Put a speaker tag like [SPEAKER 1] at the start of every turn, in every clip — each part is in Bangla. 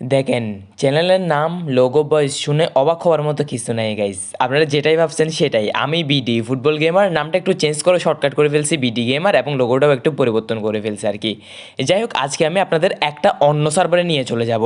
[SPEAKER 1] দেখেন চ্যানেলের নাম লোগো বয়েস শুনে অবাক হওয়ার মতো কিছু নেই গাইস আপনারা যেটাই ভাবছেন সেটাই। আমি বিডি ফুটবল গেমার নামটা একটু চেঞ্জ করে শর্টকাট করে ফেলছি বিডি গেমার এবং লোগোটাও একটু পরিবর্তন করে ফেলছি আর কি। যাই হোক, আজকে আমি আপনাদের একটা অন্য সার্ভারে নিয়ে চলে যাব।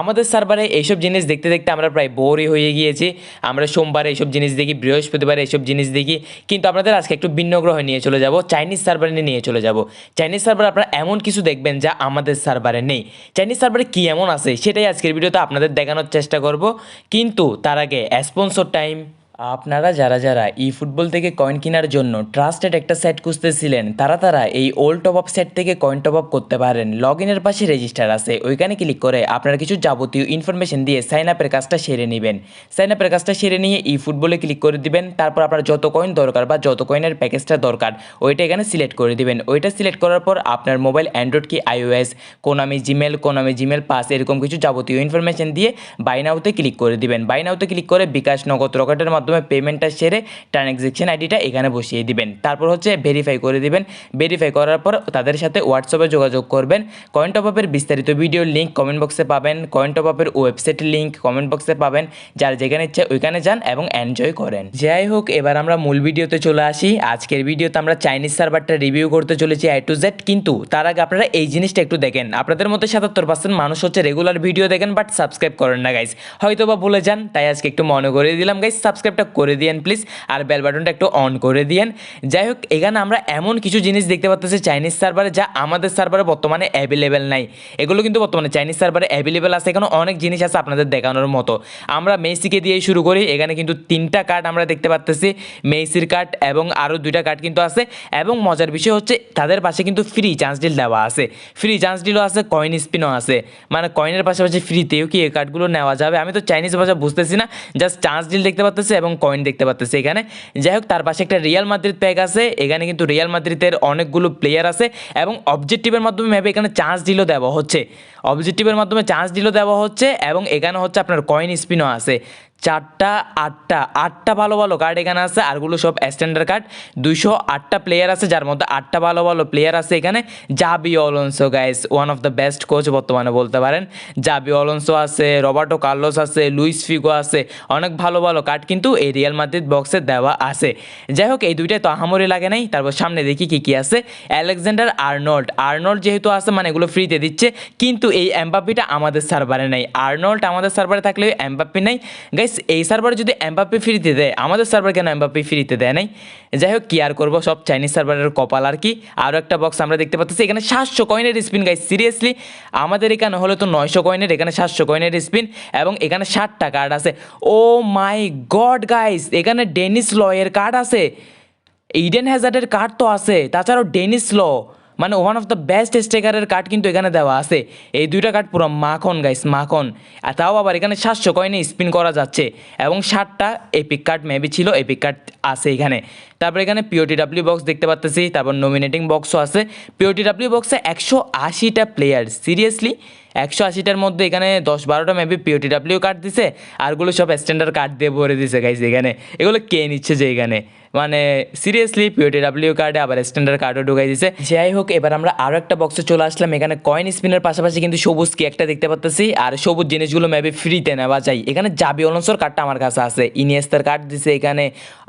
[SPEAKER 1] আমাদের সার্ভারে এইসব জিনিস দেখতে দেখতে আমরা প্রায় বোরই হয়ে গিয়েছি। আমরা সোমবারে এইসব জিনিস দেখি, বৃহস্পতিবার এইসব জিনিস দেখি, কিন্তু আপনাদের আজকে একটু ভিন্ন গ্রহে নিয়ে চলে যাব চাইনিজ সার্ভারে নিয়ে চলে যাব। চাইনিজ সার্ভারে আপনারা এমন কিছু দেখবেন যা আমাদের সার্ভারে নেই। চাইনিজ সার্ভারে কী এমন আছে সেটাই আজকের ভিডিওতে আপনাদের দেখানোর চেষ্টা করব। কিন্তু তার আগে স্পন্সর টাইম আপনারা যারা যারা ই ফুটবল থেকে কয়েন কেনার জন্য ট্রাস্টেড একটা সেট খুঁজতেছিলেন, তারা তারা এই ওল্ড টপ আপ সেট থেকে কয়েন টপ আপ করতে পারেন। লগ ইনের পাশে রেজিস্টার আছে। ওইখানে ক্লিক করে আপনারা কিছু যাবতীয় ইনফরমেশন দিয়ে সাইন আপের কাজটা সেরে নেবেন। সাইন আপের কাজটা সেরে নিয়ে ই ফুটবলে ক্লিক করে দিবেন। তারপর আপনার যত কয়েন দরকার বা যত কয়েনের প্যাকেজটা দরকার, ওইটা এখানে সিলেক্ট করে দিবেন। ওইটা সিলেক্ট করার পর আপনার মোবাইল অ্যান্ড্রয়েড কি iOS Konami Gmail Konami Gmail pass এরকম কিছু যাবতীয় ইনফরমেশন দিয়ে বাই নাউতে ক্লিক করে দিবেন। বাই নাউতে ক্লিক করে বিকাশ নগদ রকেটের মাধ্যমে পেমেন্টটা সেরে ট্রানজ্যাকশন আইডিটা এখানে বসিয়ে দিবেন। তারপর হচ্ছে ভেরিফাই করে দিবেন। ভেরিফাই করার পর তাদের সাথে হোয়াটসঅ্যাপে যোগাযোগ করবেন। কয়েন টপ আপের বিস্তারিত ভিডিও লিঙ্ক কমেন্ট বক্সে পাবেন। কয়েন টপ আপের ওয়েবসাইট লিঙ্ক কমেন্ট বক্সে পাবেন। যার যেখানে ইচ্ছে ওইখানে যান এবং এনজয় করেন। যাই হোক, এবার আমরা মূল ভিডিওতে চলে আসি। আজকের ভিডিওতে আমরা চাইনিজ সার্ভারটা রিভিউ করতে চলেছি আই টু জেড কিন্তু তার আগে আপনারা এই জিনিসটা একটু দেখেন। আপনাদের মধ্যে সাতাত্তর পার্সেন্ট মানুষ হচ্ছে রেগুলার ভিডিও দেখেন বাট সাবস্ক্রাইব করেন না গাইজ হয়তো বা ভুলে যান, তাই আজকে একটু মনে করে দিলাম গাইজ সাবস্ক্রাইবটা করে দিয়েন প্লিজ আর বেল বাটনটা একটু অন করে দিয়েন। যাই হোক, এখানে আমরা এমন কিছু জিনিস দেখতে পাচ্ছি চাইনিজ সার্ভারে যা আমাদের সার্ভারে বর্তমানে অ্যাভেলেবেল নাই। এগুলো কিন্তু বর্তমানে চাইনিজ সার্ভারে অ্যাভেলেবেল আছে, এখানে অনেক জিনিস আছে আপনাদের দেখানোর মতো। আমরা মেসিকে দিয়ে শুরু করি, এখানে কিন্তু তিনটা কার্ড আমরা দেখতে পাচ্তেছি মেসির কার্ড এবং আরও দুইটা কার্ড কিন্তু আছে। এবং মজার বিষয় হচ্ছে, তাদের পাশে কিন্তু ফ্রি চান্স ডিল দেওয়া আছে। ফ্রি চান্স ডিলও আছে কয়েন স্পিনও আছে। মানে কয়েনের পাশাপাশি ফ্রিতেও কি এই কার্ডগুলো নেওয়া যাবে? আমি তো চাইনিজ ভাষা বুঝতেছি না জাস্ট চান্স ডিল দেখতে পাচ্তেছি এবং কয়েন দেখতে পাচ্তেছি এখানে। যাই হোক তার পাশে একটা রিয়াল মাদ্রিদ প্যাক আছে। এখানে কিন্তু রিয়াল মাদ্রিদের অনেকগুলো প্লেয়ার আছে এবং অবজেক্টিভের মাধ্যমে ম্যাপে এখানে চান্স দিলেও দেওয়া হচ্ছে। অবজেক্টিভের মাধ্যমে চান্স ডিলও দেওয়া হচ্ছে এবং এখানে হচ্ছে আপনার কয়েন স্পিনও আছে। চারটা, আটটা আটটা ভালো ভালো কার্ড এখানে আছে, আরগুলো সব স্ট্যান্ডার্ড কার্ড দুইশো আটটা প্লেয়ার আছে, যার মধ্যে আটটা ভালো ভালো প্লেয়ার আছে এখানে। Xabi Alonso guys one of the best coach বর্তমানে বলতে পারেন। জাবি অলনসো আছে রবার্টো কার্লোস আছে লুইস ফিগো আছে। অনেক ভালো ভালো কার্ড কিন্তু এই রিয়াল মাদ্রিদ বক্সে দেওয়া আছে। যাই হোক, এই দুইটাই তো আহামরি লাগে নাই। তারপর সামনে দেখি কি কি আছে। অ্যালেকজান্ডার আর্নল্ড আর্নল্ড যেহেতু আছে মানে এগুলো ফ্রিতে দিচ্ছে। কিন্তু এই এমবাপিটা আমাদের সার্ভারে নেই। আর্নল্ড আমাদের সার্ভারে থাকলে এমবাপি নেই। গাইস এই সার্ভারে যদি এমবাপি ফ্রিতে দেয়, আমাদের সার্ভার কেন এমবাপি ফ্রিতে দেয় নাই? যাই হোক কি আর করব? সব চাইনিজ সার্ভারের কপাল আর কি। আরও একটা বক্স আমরা দেখতে পাচ্ছি, এখানে সাতশো কয়েনের স্পিন গাইস সিরিয়াসলি আমাদের এখানে হলে তো নয়শো কয়েনের এখানে সাতশো কয়েনের স্পিন এবং এখানে ষাটটা কার্ড আছে। ও মাই গড গাইস এখানে ডেনিস লয়ের কার্ড আছে। ইডেন হ্যাজার্ডের কার্ড তো আছে, তাছাড়াও ডেনিস ল। মানে ওয়ান অফ দ্য বেস্ট স্টেকারের কার্ড কিন্তু এখানে দেওয়া আছে। এই দুইটা কার্ড পুরো মাখন গাইস মাখন। আর তাও আবার এখানে সাতশো কয়েনে স্পিন করা যাচ্ছে। এবং ষাটটা এপিক কার্ড মেবি ছিল এপিক কার্ড আছে এখানে। তারপর এখানে পিওটি ডাব্লিউ বক্স দেখতে পাচ্তেছি তারপর নমিনেটিং বক্সও আছে। পিওটি ডাব্লিউ বক্সে একশো আশিটা প্লেয়ার সিরিয়াসলি একশো আশিটার মধ্যে এখানে দশ বারোটা মেবি পিওটি ডাব্লিউ কার্ড দিছে। আরগুলো সব স্ট্যান্ডার্ড কার্ড দিয়ে ভরে দিছে গাইস এখানে। এগুলো কে নিচ্ছে যে এখানে? মানে সিরিয়াসলি পিওটি ডাব্লিউ কার্ডে আবার স্ট্যান্ডার্ড কার্ডও ঢুকাই দিছে। যাই হোক এবার আমরা আরও একটা বক্সে চলে আসলাম। এখানে কয়েন স্পিনের পাশাপাশি কিন্তু সবুজ কি একটা দেখতে পাচ্তেছি আর সবুজ জিনিসগুলো মেবি ফ্রিতে নেওয়া যায়। এখানে জাবি অলন্সর কার্ডটা আমার কাছে আছে। ইনিয়েস্তার কার্ড দিছে এখানে।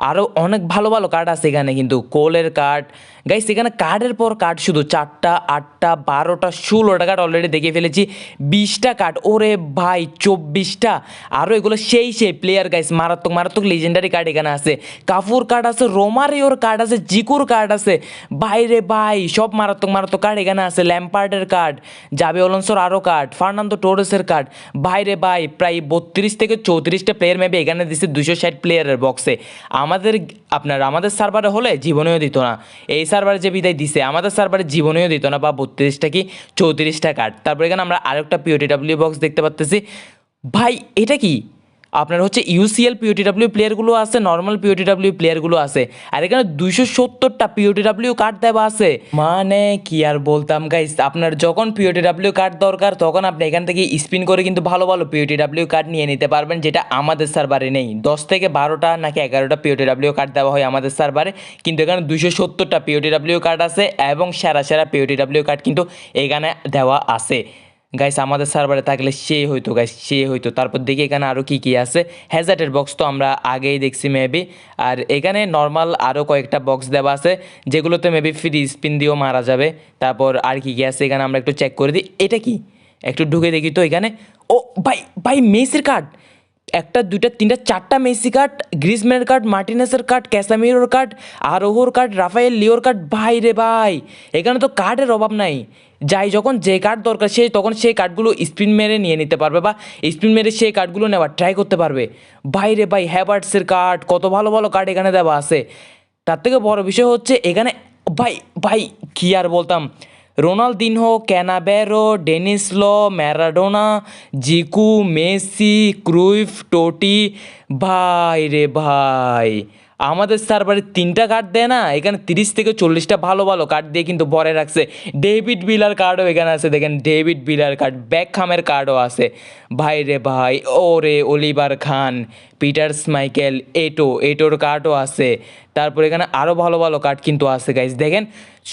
[SPEAKER 1] আরও অনেক ভালো ভালো কার্ড আছে এখানে কিন্তু। কোলের কার্ড গাইস এখানে কার্ডের পর কার্ড শুধু চারটা, আটটা, বারোটা, ষোলোটা কার্ড অলরেডি দেখে ফেলেছি। বিশটা কার্ড ওরে ভাই, চব্বিশটা। আরও এগুলো সেই সেই প্লেয়ার গাইস মারাত্মক মারাত্মক লিজেন্ডারি কার্ড এখানে আছে। কাফুর কার্ড আছে রোমারিওর কার্ড আছে, জিকুর কার্ড আছে। বাইরে ভাই, সব মারাত্মক মারাত্মক কার্ড এখানে আছে। ল্যাম্পার্ডের কার্ড জাবে অলন্সোর আরও কার্ড ফার্নান্দো টোরেসের কার্ড বাইরে ভাই, প্রায় বত্রিশ থেকে চৌত্রিশটা প্লেয়ার মেবি এখানে দিচ্ছে দুশো ষাট প্লেয়ারের বক্সে আমাদের আপনার, আমাদের সার্ভারে হলে জীবনেও দিত না। এই সার্ভারে যে বিদায় দিছে, আমাদের সার্ভারে জীবনেও দিত না। বা বত্রিশটা কি, চৌত্রিশটা কার্ড তারপর এখানে আমরা আরেকটা পিওটিডাব্লিউ বক্স দেখতে পাচ্তেছি ভাই, এটা কি? আপনার হচ্ছে ইউসিএল পিওটিডাব্লিউ প্লেয়ারগুলো আছে নর্মাল পিওটিডাব্লিউ প্লেয়ারগুলো আছে। আর এখানে দুইশো সত্তরটা পিওটিডাব্লিউ কার্ড দেওয়া আছে। মানে কি আর বলতাম গাইস আপনার যখন পিওটিডাব্লিউ কার্ড দরকার, তখন আপনি এখান থেকে স্পিন করে কিন্তু ভালো ভালো পিওটিডাব্লিউ কার্ড নিয়ে নিতে পারবেন, যেটা আমাদের সার্ভারে নেই। দশ থেকে বারোটা নাকি এগারোটা পিওটিডাব্লিউ কার্ড দেওয়া হয় আমাদের সার্ভারে কিন্তু এখানে দুইশো সত্তরটা পিওটিডাব্লিউ কার্ড আছে এবং সেরা সেরা পিওটিডাব্লিউ কার্ড কিন্তু এখানে দেওয়া আছে। গাইস আমাদের সার্ভারে থাকলে সে হইতো গাইস সে হইতো। তারপর দেখি এখানে আরও কি কি আছে। হ্যাজার্টের বক্স তো আমরা আগেই দেখছি মেবি আর এখানে নর্মাল আরও কয়েকটা বক্স দেওয়া আছে, যেগুলোতে মেবি ফ্রি স্পিন দিয়েও মারা যাবে। তারপর আর কি কি আছে, এখানে আমরা একটু চেক করে দিই। এটা কি? একটু ঢুকে দেখি তো এখানে। ও, ভাই ভাই মেসির কার্ড একটা, দুইটা, তিনটা, চারটা মেসি কার্ড গ্রিজম্যানের কার্ড মার্টিনেসের কার্ড ক্যাসামিরোর কার্ড আরোহর কার্ড রাফায়েল লিওর কার্ড ভাই রে ভাই, এখানে তো কার্ডের অভাব নাই। যাই যখন যে কার্ড দরকার, সে তখন সেই কার্ডগুলো স্পিন মেরে নিয়ে নিতে পারবে বা স্পিন মেরে সেই কার্ডগুলো নেওয়ার ট্রাই করতে পারবে। ভাই রে ভাই হ্যাবার্টসের কার্ড কত ভালো ভালো কার্ড এখানে দেওয়া আছে। তার থেকে বড় বিষয় হচ্ছে, এখানে ভাই ভাই, কী আর বলতাম? Ronaldinho, Cannavaro, Denis Law, Maradona, Zico, Messi, Cruyff, Totti. ভাই রে ভাই, আমাদের সার্ভারে তিনটা কার্ড দেয় না? এখানে তিরিশ থেকে চল্লিশটা ভালো ভালো কার্ড দিয়ে কিন্তু ভরে রাখছে। ডেভিড বিলার কার্ডও এখানে আছে। দেখেন, ডেভিড বিলার কার্ড ব্যাকখামের কার্ডও আছে। ভাই রে ভাই, ও রে অলিভার খান পিটার্স মাইকেল এটো, এটোর কার্ডও আছে। তারপর এখানে আরও ভালো ভালো কার্ড কিন্তু আছে গাইজ দেখেন,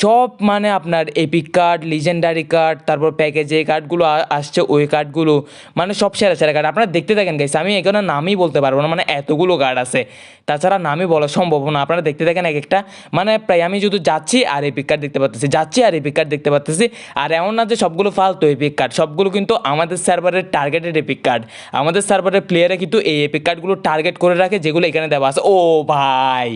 [SPEAKER 1] সব মানে আপনার এপিক কার্ড লিজেন্ডারি কার্ড তারপর প্যাকেজে কার্ডগুলো আসছে ওই কার্ডগুলো। মানে সব সেরা সেরা কার্ড আপনারা দেখতে থাকেন গাইস আমি এখানে নামই বলতে পারব না মানে এতগুলো কার্ড আছে। তাছাড়া নামই বলা সম্ভব না। আপনারা দেখতে থাকেন এক একটা। মানে প্রায় আমি শুধু যাচ্ছি আর এপিক কার্ড দেখতে পাচ্ছি যাচ্ছি আর এপিক কার্ড দেখতে পাচ্ছি আর এমন না যে সবগুলো ফালতু এপিক কার্ড সবগুলো কিন্তু আমাদের সার্ভারের টার্গেটেড এপিক কার্ড আমাদের সার্ভারের প্লেয়ারে কিন্তু এই এপিক কার্ডগুলো টার্গেট করে রাখে, যেগুলো এখানে দেওয়া আছে। ও ভাই!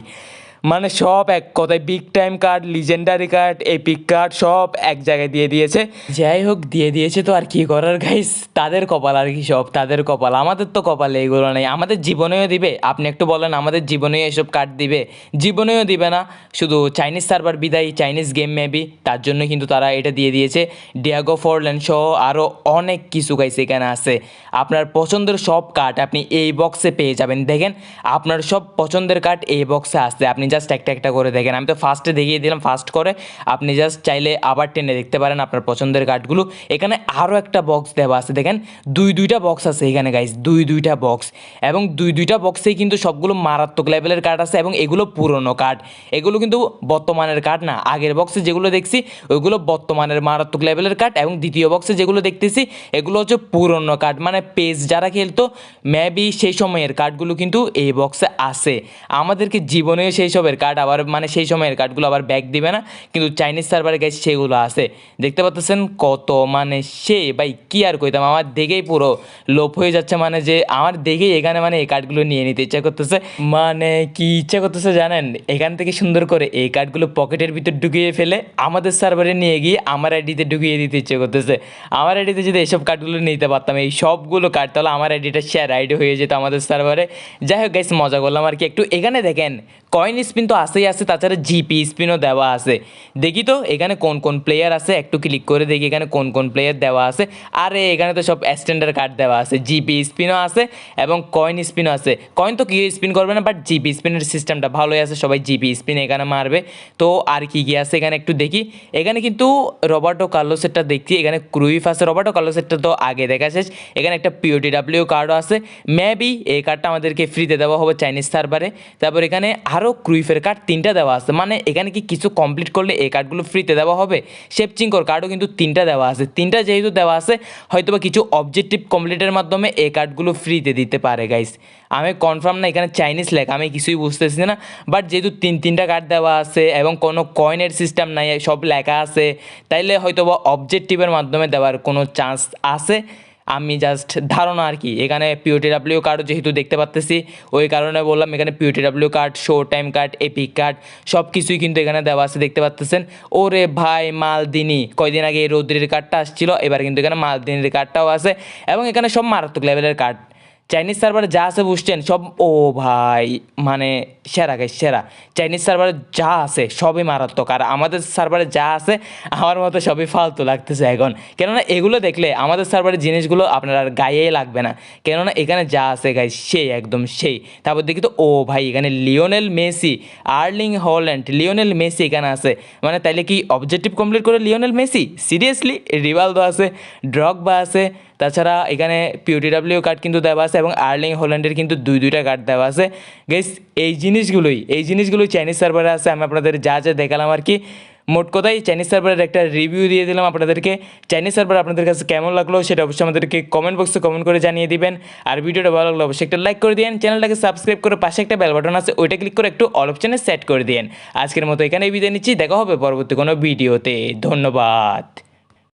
[SPEAKER 1] মানে সব এক কথায় big time card legendary card epic card সব এক জায়গায় দিয়ে দিয়েছে। যাই হোক, দিয়ে দিয়েছে তো আর কি করার গাইস তাদের কপাল আর কি সব, তাদের কপাল। আমাদের তো কপালে এইগুলো নেই। আমাদের জীবনেও দিবে। আপনি একটু বলেন, আমাদের জীবনেও এসব কার্ড দিবে? জীবনেও দিবে না। শুধু চাইনিজ সার্ভার বিদায়ী চাইনিজ গেম মেবি তার জন্য কিন্তু তারা এটা দিয়ে দিয়েছে। ডিয়াগো ফোরল্যান্ড সহ আরও অনেক কিছু গাইস এখানে আছে। আপনার পছন্দের সব কার্ড আপনি এই বক্সে পেয়ে যাবেন। দেখেন, আপনার সব পছন্দের কার্ড এই বক্সে আসছে। আপনি জাস্ট একটা একটা করে দেখেন। আমি তো ফার্স্টে দেখিয়ে দিলাম ফার্স্ট করে আপনি জাস্ট চাইলে আবার টেনে দেখতে পারেন আপনার পছন্দের কার্ডগুলো এখানে আরও একটা বক্স দেওয়া আছে, দেখেন। দুই দুইটা বক্স আছে এখানে গাইস দুই দুইটা বক্স এবং দুই দুইটা বক্সেই কিন্তু সবগুলো মারাত্মক লেভেলের কার্ড আছে এবং এগুলো পুরনো কার্ড এগুলো কিন্তু বর্তমানের কার্ড না। আগের বক্সে যেগুলো দেখছি, ওইগুলো বর্তমানের মারাত্মক লেভেলের কার্ড এবং দ্বিতীয় বক্সে যেগুলো দেখতেছি, এগুলো হচ্ছে পুরনো কার্ড মানে পেজ যারা খেলতো মেবি সেই সময়ের কার্ডগুলো কিন্তু এই বক্সে আছে। আমাদেরকে জীবনে সেই সবের কার্ড আবার মানে সেই সময়ের কার্ডগুলো আবার ব্যাক দিবে না? কিন্তু চাইনিজ সার্ভারে গেছে সেগুলো আছে। দেখতে পাচ্ছেন কত? মানে সে, ভাই, কি আর কইতাম? আমার দেখেই পুরো লোপ হয়ে যাচ্ছে। মানে যে আমার দেখেই এখানে মানে এই কার্ডগুলো নিয়ে নিতে ইচ্ছা করতেছে। মানে কি ইচ্ছা করতেছে জানেন? এখান থেকে সুন্দর করে এই কার্ডগুলো পকেটের ভিতর ঢুকিয়ে ফেলে আমাদের সার্ভারে নিয়ে গিয়ে আমার আইডিতে ঢুকিয়ে দিতে ইচ্ছে করতেছে। আমার আইডিতে যদি এইসব কার্ডগুলো নিতে পারতাম, এই সবগুলো কার্ড তাহলে আমার আইডিটা শেয়ার আইডি হয়ে যেত আমাদের সার্ভারে যাই হোক গাইস মজা করলাম আর কি। একটু এখানে দেখেন কয়েন স্পিন তো আসেই আছে। তাছাড়া জিপি স্পিনও দেওয়া আছে। দেখি তো, এখানে কোন কোন প্লেয়ার আছে? একটু ক্লিক করে দেখি এখানে কোন কোন প্লেয়ার দেওয়া আছে। আরে, এখানে তো সব স্ট্যান্ডার্ড কার্ড দেওয়া আছে। জিপি স্পিনও আছে এবং কয়েন স্পিনও আছে। কয়েন তো কেউ স্পিন করবে না বাট জিপি স্পিনের সিস্টেমটা ভালোই আছে। সবাই জিপি স্পিন এখানে মারবে। তো আর কি কি আছে এখানে একটু দেখি। এখানে কিন্তু রবার্টো কার্লোসেরটা দেখছি। এখানে ক্রুইফ আছে। রবার্টো কার্লোসেরটা তো আগে দেখা শেষ। এখানে একটা পিওটি ডাব্লিউ কার্ডও আছে। মেবি এই কার্ডটা আমাদেরকে ফ্রিতে দেওয়া হবে চাইনিজ সার্ভারে তারপর এখানে আরও ক্রুইফের কার্ড তিনটা দেওয়া আছে। মানে এখানে কি কিছু কমপ্লিট করলে এই কার্ডগুলো ফ্রিতে দেওয়া হবে? শেপচিঙ্কর কার্ডও কিন্তু তিনটা দেওয়া আছে। তিনটা যেহেতু দেওয়া আছে হয়তো বা কিছু অবজেক্টিভ কমপ্লিটের মাধ্যমে এই কার্ডগুলো ফ্রিতে দিতে পারে গাইস আমি কনফার্ম না, এখানে চাইনিজ লেখা, আমি কিছুই বুঝতেছি না। বাট যেহেতু তিন, তিনটা কার্ড দেওয়া আছে এবং কোনো কয়েনের সিস্টেম নাই, সব লেখা আছে, তাইলে হয়তো বা অবজেক্টিভের মাধ্যমে দেওয়ার কোনো চান্স আছে। আমি জাস্ট ধারণা আর কি, এখানে পিওটি ডাব্লিউ কার্ডও যেহেতু দেখতে পাচ্তেছি ওই কারণে বললাম এখানে POT W card show time card epic card সব কিছুই কিন্তু এখানে দেওয়া আছে, দেখতে পাচ্তেছেন ওরে ভাই মালদিনী, কয়দিন আগে এই রৌদ্রের কার্ডটা আসছিল, এবার কিন্তু এখানে মালদিনীর কার্ডটাও আছে, এবং এখানে সব মারাত্মক লেভেলের কার্ড চাইনিজ সার্ভারে যা আছে বুঝছেন, সব, ও ভাই মানে সেরা গাই সেরা। চাইনিজ সার্ভারে যা আছে সবই মারাত্মক। আর আমাদের সার্ভারে যা আছে, আমার মতো সবই ফালতু লাগতেছে এখন। কেননা এগুলো দেখলে আমাদের সার্ভারের জিনিসগুলো আপনার আর গায়েই লাগবে না। কেননা এখানে যা আছে গাই সেই, একদম সেই। তারপর দেখি তো, ও ভাই, এখানে Lionel Messi Erling Haaland Lionel Messi এখানে আছে। মানে তাইলে কি অবজেক্টিভ কমপ্লিট করে লিওনেল মেসি সিরিয়াসলি রিভালদো আছে ড্রগবা আছে তাছাড়া এখানে পিউটিডাব্লিউ কার্ড কিন্তু দেওয়া আছে এবং আর্লিং হোল্যান্ডের কিন্তু দুই, দুইটা কার্ড দেওয়া আছে। গেস এই জিনিসগুলোই এই জিনিসগুলোই চাইনিজ সার্ভারে আছে, আমি আপনাদের যা যা দেখালাম আর কি। মোট কথাই চাইনিজ সার্ভারের একটা রিভিউ দিয়ে দিলাম আপনাদেরকে। চাইনিজ সার্ভার আপনাদের কাছে কেমন লাগল সেটা অবশ্যই আমাদেরকে কমেন্ট বক্সে কমেন্ট করে জানিয়ে দিবেন। আর ভিডিওটা ভালো লাগল অবশ্যই একটা লাইক করে দিন চ্যানেলটাকে সাবস্ক্রাইব করে পাশে একটা বেল বাটন আছে, ওইটা ক্লিক করে একটু অল অপশানে সেট করে দিন আজকের মতো এখানেই বিদায় নিচ্ছি, দেখা হবে পরবর্তী কোনো ভিডিওতে ধন্যবাদ।